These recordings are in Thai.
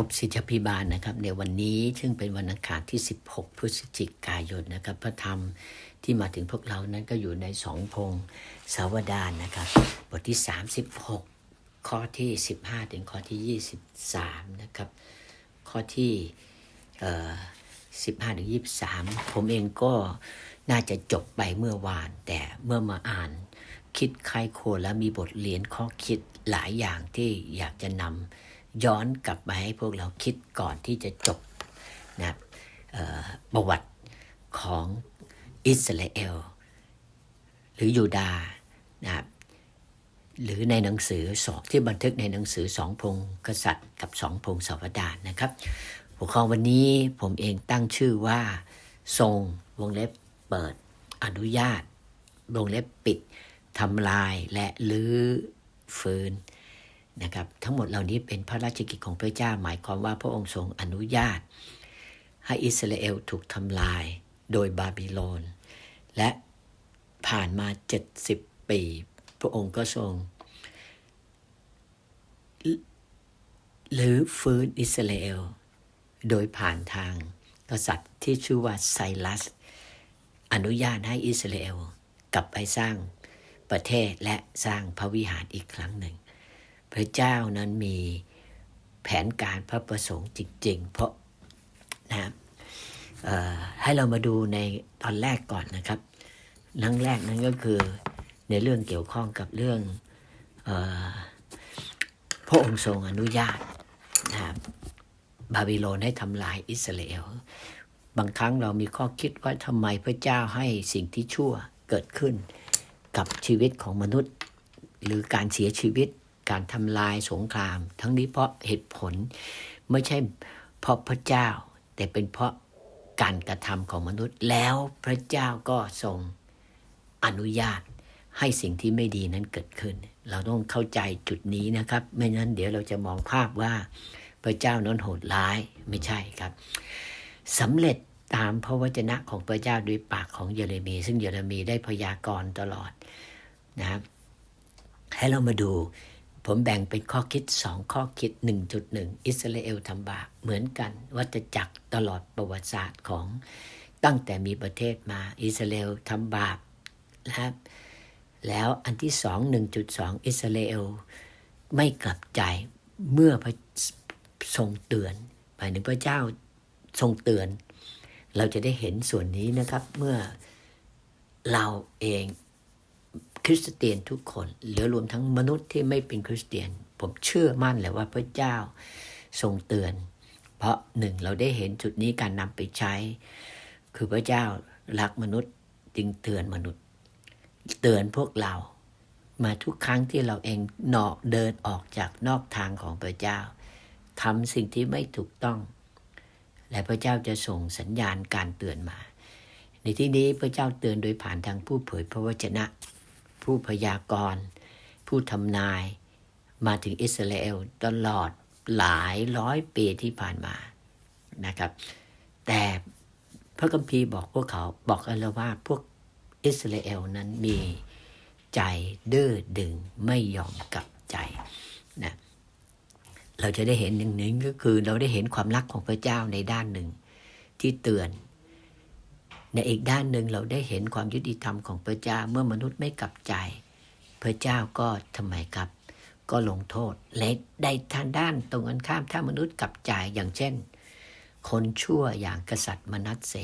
พบสิทธพิบาลนะครับในวันนี้ซึ่งเป็นวันอังคารที่ 16 พฤศจิกายนนะครับพระธรรมที่มาถึงพวกเรานั้นก็อยู่ในสองพงสาวดานนะครับบทที่ 36 ข้อที่ 15 ถึงข้อที่ 23 นะครับ ข้อที่15 ถึง 23 ผมเองก็น่าจะจบไปเมื่อวาน แต่เมื่อมาอ่านคิดใครโคแล้วมีบทเรียนข้อคิดหลายอย่างที่อยากจะนำ ย้อนกลับมาให้พวกเราคิดก่อนที่จะจบนะประวัติของอิสราเอล หรือยูดาห์นะหรือในหนังสือสองที่บันทึกในหนังสือสองพงกษัตริย์ กับสองพงศาวดารนะครับหัวข้อวันนี้ผมเองตั้งชื่อว่า ทรงวงเล็บเปิดอนุญาต วงเล็บปิดทำลายและลื้อฟื้น นะครับ ทั้งหมดเหล่านี้เป็นพระราชกิจของพระเจ้า หมายความว่าพระองค์ทรงอนุญาต ให้อิสราเอลถูกทำลายโดยบาบิโลน และผ่านมา 70 ปี พระองค์ก็ทรงหรือฟื้นอิสราเอล โดยผ่านทางกษัตริย์ที่ชื่อว่าไซรัส อนุญาตให้อิสราเอลกลับไปสร้างประเทศและสร้างพระวิหารอีกครั้งหนึ่ง พระเจ้านั้นมีแผนการพระประสงค์จริง ๆ เพราะนะให้เรามาดูในตอนแรกก่อนนะครับนั่งแรกนั้นก็คือในเรื่องเกี่ยวข้องกับเรื่องอพระองค์ทรงอนุญาตนะครับบาบิโลนให้ทำลายอิสราเอล บางครั้งเรามีข้อคิดว่าทำไมพระเจ้าให้สิ่งที่ชั่วเกิดขึ้นกับชีวิตของมนุษย์ หรือการเสียชีวิต การทำลายสงคราม ทั้งนี้เพราะเหตุผลไม่ใช่เพราะพระเจ้า แต่เป็นเพราะการกระทำของมนุษย์แล้วพระเจ้าก็ทรงอนุญาตให้สิ่งที่ไม่ดีนั้นเกิดขึ้น เราต้องเข้าใจจุดนี้นะครับ ไม่นั้นเดี๋ยวเราจะมองภาพว่าพระเจ้านั้นโหดร้ายไม่ใช่ครับสำเร็จตามพระวจนะของพระเจ้าด้วยปากของเยเรมี ซึ่งเยเรมีได้พยากรณ์ตลอดนะครับให้เรามาดู ผมแบ่งเป็นข้อคิดสองข้อคิด 1.1 อิสราเอลทำบาปเหมือนกันวัฏจักรตลอดประวัติศาสตร์ของตั้งแต่มีประเทศมาอิสราเอลทำบาปนะครับแล้วอันที่สอง1.2 อิสราเอลไม่กลับใจเมื่อพระทรงเตือนหมายถึงพระเจ้าทรงเตือน เราจะได้เห็นส่วนนี้นะครับเมื่อเราเอง คริสเตียนทุกคนหรือรวมทั้งมนุษย์ที่ไม่เป็นคริสเตียน ผมเชื่อมั่นเลยว่าพระเจ้าทรงเตือน เพราะหนึ่งเราได้เห็นจุดนี้การนำไปใช้ คือพระเจ้ารักมนุษย์จึงเตือนมนุษย์ เตือนพวกเรา มาทุกครั้งที่เราเองเนาะเดินออกจากนอกทางของพระเจ้าทำสิ่งที่ไม่ถูกต้อง และพระเจ้าจะส่งสัญญาณการเตือนมา ในที่นี้พระเจ้าเตือนโดยผ่านทางผู้เผยพระวจนะ ผู้พยากรณ์ ผู้ทำนาย มาถึงอิสราเอลตลอดหลายร้อยปีที่ผ่านมานะครับ แต่พระคัมภีร์บอกพวกเขาบอกกันแล้วว่าพวกอิสราเอลนั้นมีใจดื้อดึงไม่ยอมกลับใจนะเราจะได้เห็นหนึ่งหนึ่งก็คือเราได้เห็นความรักของพระเจ้าในด้านหนึ่ง ที่เตือน ในอีกด้านหนึ่งเราได้เห็นความยุติธรรมของพระเจ้าเมื่อมนุษย์ไม่กลับใจ พระเจ้าก็ทำไมครับ ก็ลงโทษและได้ทางด้านตรงกันข้ามถ้ามนุษย์กลับใจอย่างเช่น คนชั่วอย่างกษัตริย์มนัสเส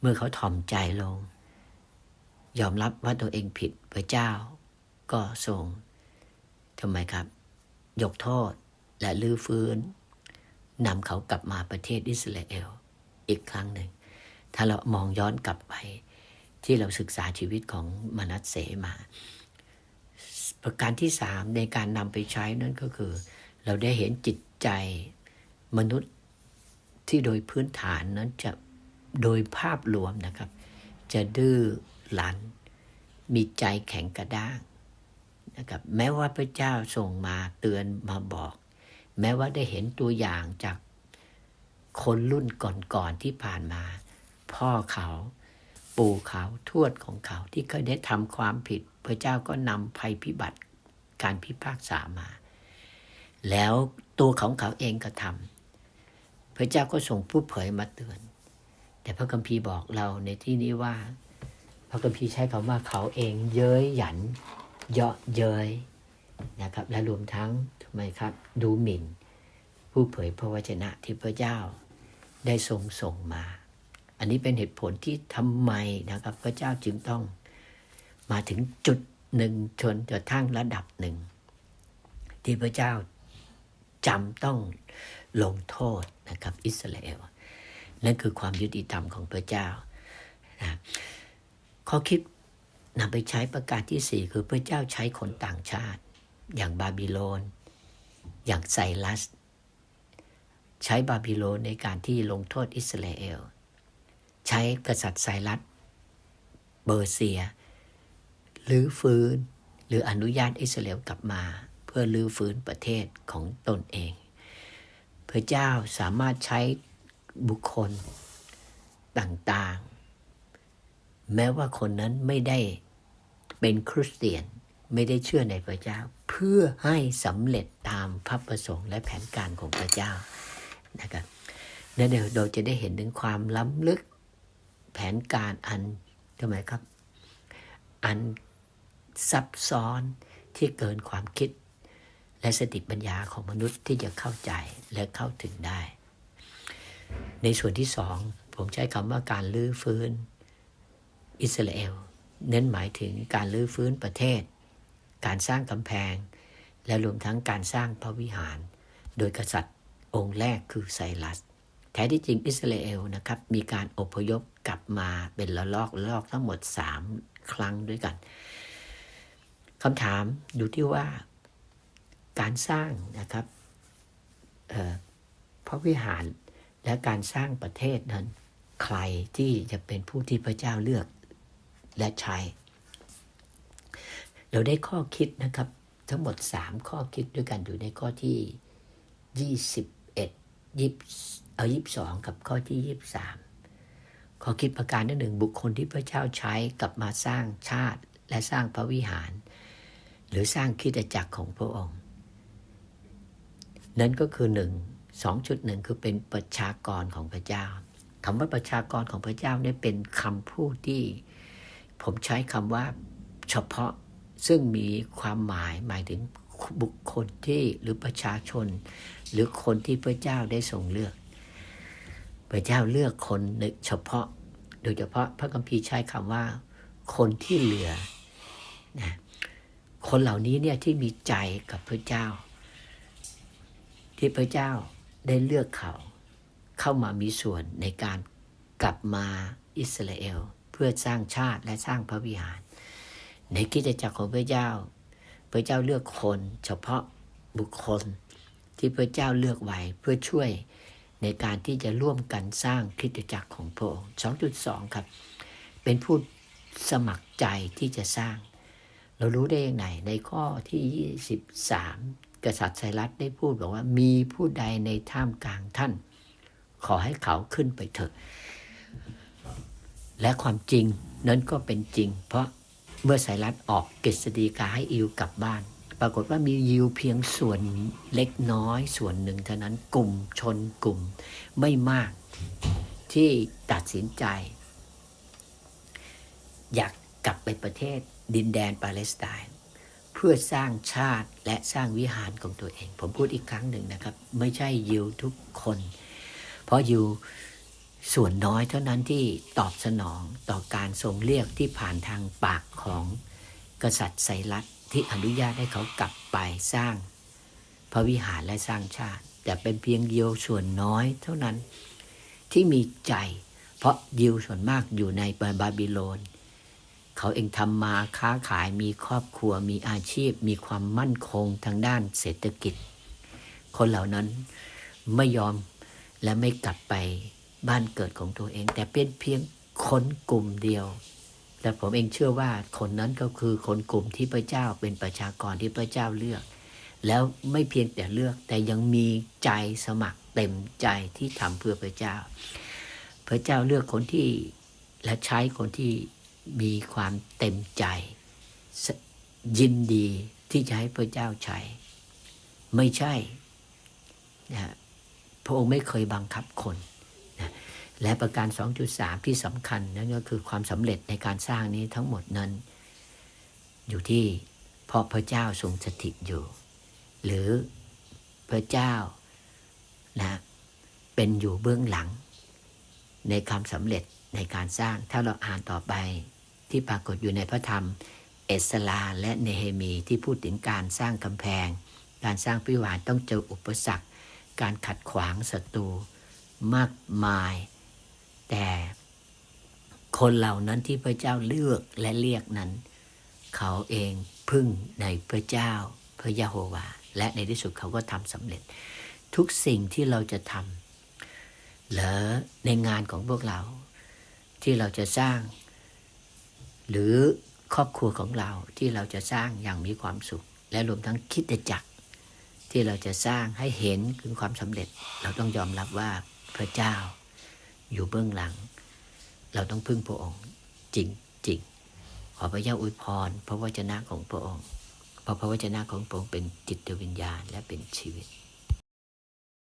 เมื่อเขาถ่อมใจลง ยอมรับว่าตัวเองผิดพระเจ้า ก็ทรงทำไมครับ ยกโทษและลื้อฟื้นนำเขากลับมาประเทศอิสราเอลอีกครั้งหนึ่ง ถ้าเรามองย้อนกลับไป ที่เราศึกษาชีวิตของมนัสเสมา ประการที่สามในการนำไปใช้นั่นก็คือ เราได้เห็นจิตใจมนุษย์ที่โดยพื้นฐานนั้นจะโดยภาพรวมนะครับ จะดื้อรั้นมีใจแข็งกระด้างนะครับแม้ว่าพระเจ้าส่งมาเตือนมาบอก แม้ว่าได้เห็นตัวอย่างจากคนรุ่นก่อนๆที่ผ่านมา พ่อเขา ปู่เขาทวดของเขาที่เคยได้ทำความผิด พระเจ้าก็นำภัยพิบัติการพิพากษามา แล้วตัวของเขาเองก็ทำพระเจ้าก็ส่งผู้เผยมาเตือน แต่พระคัมภีร์บอกเราในที่นี้ว่า พระคัมภีร์ใช้คำว่าเขาเองเย้ยหยัน เยาะเย้ยนะครับ และรวมทั้งทำไมครับ ดูหมิ่น ผู้เผยพระวจนะที่พระเจ้าได้ทรงส่งมา อันนี้เป็นเหตุผลที่ทำไมนะครับ พระเจ้าจึงต้องมาถึงจุดหนึ่งจนกระทั่งระดับหนึ่ง ที่พระเจ้าจำต้องลงโทษนะครับ อิสราเอลนั่นคือความยุติธรรมของพระเจ้านะข้อคิดนำไปใช้ประการที่สี่คือพระเจ้าใช้คนต่างชาติ อย่างบาบิโลน อย่างไซรัส ใช้บาบิโลนในการที่ลงโทษอิสราเอล ใช้กษัตริย์ไซรัสเบอร์เซียหรือฟื้นหรืออนุญาตอิสราเอลกลับมา เพื่อลื้อฟื้นประเทศของตนเอง พระเจ้าสามารถใช้บุคคลต่างๆ แม้ว่าคนนั้นไม่ได้เป็นคริสเตียนไม่ได้เชื่อในพระเจ้า เพื่อให้สำเร็จตามพระประสงค์และแผนการของพระเจ้านะครับในเดี๋ยวเราจะได้เห็นถึงความล้ำลึก นการอันทำไมครับ อันซับซ้อนที่เกินความคิด และสติปัญญาของมนุษย์ที่จะเข้าใจและเข้าถึงได้ ในส่วนที่สองผมใช้คำว่าการลื้อฟื้นอิสราเอลเน้นหมายถึงการลื้อฟื้นประเทศ การสร้างกำแพง และรวมทั้งการสร้างพระวิหาร โดยกษัตริย์องค์แรกคือไซรัส แท้ที่จริงอิสราเอลนะครับมีการอพยพกลับมาเป็นละลอกละลอกทั้งหมด 3 ครั้งด้วยกันคำถามอยู่ที่ว่าการสร้างนะครับพระวิหารและการสร้างประเทศนั้น ใครที่จะเป็นผู้ที่พระเจ้าเลือกและใช้ เราได้ข้อคิดนะครับ ทั้งหมด 3 ข้อคิดด้วยกันอยู่ในข้อที่ 21 20 เอา22กับข้อที่23ข้อคิดประการที่หนึ่งบุคคลที่พระเจ้าใช้กลับมาสร้างชาติและสร้างพระวิหาร หรือสร้างคิดจักรของพระองค์ นั่นก็คือหนึ่งสองจุดหนึ่งคือเป็นประชากรของพระเจ้าคำว่าประชากรของพระเจ้าเนี่ยเป็นคำพูดที่ ผมใช้คำว่าเฉพาะซึ่งมีความหมายหมายถึงบุคคลที่หรือประชาชน หรือคนที่พระเจ้าได้ทรงเลือก พระเจ้าเลือกคนเฉพาะ โดยเฉพาะพระคัมภีร์ใช้คำว่า คนที่เหลือนะคนเหล่านี้เนี่ยที่มีใจกับพระเจ้า ที่พระเจ้าได้เลือกเขา เข้ามามีส่วนในการกลับมาอิสราเอล เพื่อสร้างชาติและสร้างพระวิหาร ในกิจจักรของพระเจ้า พระเจ้าเลือกคนเฉพาะบุคคลที่พระเจ้าเลือกไว้เพื่อช่วย ในการที่จะร่วมกันสร้างคิดจักรของพระองค์ 2.2 ครับ เป็นผู้สมัครใจที่จะสร้าง เรารู้ได้อยังไงในข้อที่ 23 กษัตริย์ไซรัสได้พูดบอกว่ามีผู้ใดในท่ามกลางท่าน ขอให้เขาขึ้นไปเถอะและความจริงนั้นก็เป็นจริง เพราะเมื่อไซรัสออกกฤษฎีกาให้อิวกลับบ้าน ปรากฏว่ามียิวเพียงส่วนเล็กน้อยส่วนหนึ่งเท่านั้นกลุ่มชนกลุ่มไม่มากที่ตัดสินใจ อยากกลับไปประเทศดินแดนปาเลสไตน์เพื่อสร้างชาติและสร้างวิหารของตัวเอง ผมพูดอีกครั้งหนึ่งนะครับ ไม่ใช่ยิวทุกคน เพราะยิวส่วนน้อยเท่านั้นที่ตอบสนองต่อการทรงเรียกที่ผ่านทางปากของ กษัตริย์ไซรัสที่อนุญาตให้เขากลับไปสร้าง พระวิหารและสร้างชาติ แต่เป็นเพียงยิวส่วนน้อยเท่านั้นที่มีใจ เพราะยิวส่วนมากอยู่ในบาบิโลน เขาเองทำมาค้าขายมีครอบครัวมีอาชีพ มีความมั่นคงทางด้านเศรษฐกิจ คนเหล่านั้นไม่ยอมและไม่กลับไปบ้านเกิดของตัวเอง แต่เป็นเพียงคนกลุ่มเดียว แต่ผมเองเชื่อว่าคนนั้นก็คือคนกลุ่มที่พระเจ้าเป็นประชากรที่พระเจ้าเลือก แล้วไม่เพียงแต่เลือกแต่ยังมีใจสมัครเต็มใจที่ทำเพื่อพระเจ้า พระเจ้าเลือกคนที่และใช้คนที่มีความเต็มใจ ยินดีที่จะให้พระเจ้าใช้ ไม่ใช่นะพระองค์ไม่เคยบังคับคน และประการ 2.3 ที่สำคัญนั่นก็คือความสำเร็จในการสร้างนี้ทั้งหมดนั้น อยู่ที่เพราะพระเจ้าทรงสถิตอยู่ หรือพระเจ้านะเป็นอยู่เบื้องหลัง ในความสำเร็จในการสร้างถ้าเราอ่านต่อไปที่ปรากฏอยู่ในพระธรรม เอสลาและเนเฮมีที่พูดถึงการสร้างกำแพง การสร้างพิวานต้องเจออุปสรรค การขัดขวางศัตรูมากมาย คนเหล่านั้นที่พระเจ้าเลือกและเรียกนั้น เขาเองพึ่งในพระเจ้าพระยะโฮวา และในที่สุดเขาก็ทำสำเร็จ ทุกสิ่งที่เราจะทำหรือในงานของพวกเรา ที่เราจะสร้าง หรือครอบครัวของเราที่เราจะสร้างอย่างมีความสุข และรวมทั้งคิดจักรที่เราจะสร้างให้เห็นถึงความสำเร็จ เราต้องยอมรับว่าพระเจ้าอยู่เบื้องหลัง เราต้องพึ่งพระองค์ จริงจริงๆขอพระเจ้าอวยพรพระวจนะของพระองค์เพราะพระวจนะของพระองค์เป็นจิตวิญญาณและเป็นชีวิต